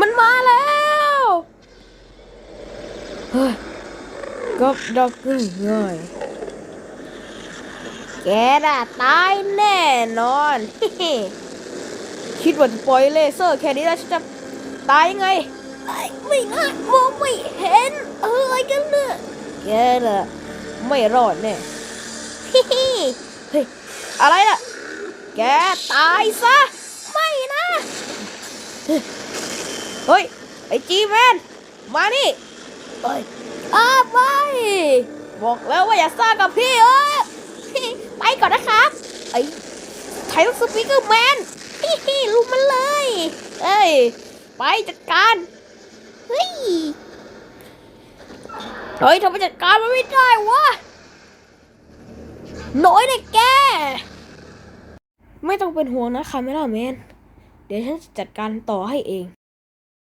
มันมาแล้วเฮ้ยกับดักง่ายแกน่ะตายแน่นอน คิดว่าจะปล่อยเลเซอร์แค่นี้แล้วฉันจะตายยังไง ไม่ง่ายมองไม่เห็นอะไรกันเนี่ยแกน่ะไม่รอดแน่เฮ้ยอะไรน่ะ แกตายซะ ไม่นะ เฮ้ย ไอจีแมน มานี่เฮ้ยอ้าไป บอกแล้วว่าอย่าซ่ากับพี่เออไปก่อนนะครับไอไทยสปีกเกอร์แมนฮิลุมมันเลย เอ้ย ไปจัดการ เฮ้ย เฮ้ยทำไมจัดการมันไม่ได้วะน้อยเลยแก ไม่ต้องเป็นห่วงนะคาเมล่าแมน เดี๋ยวฉันจะจัดการต่อให้เอง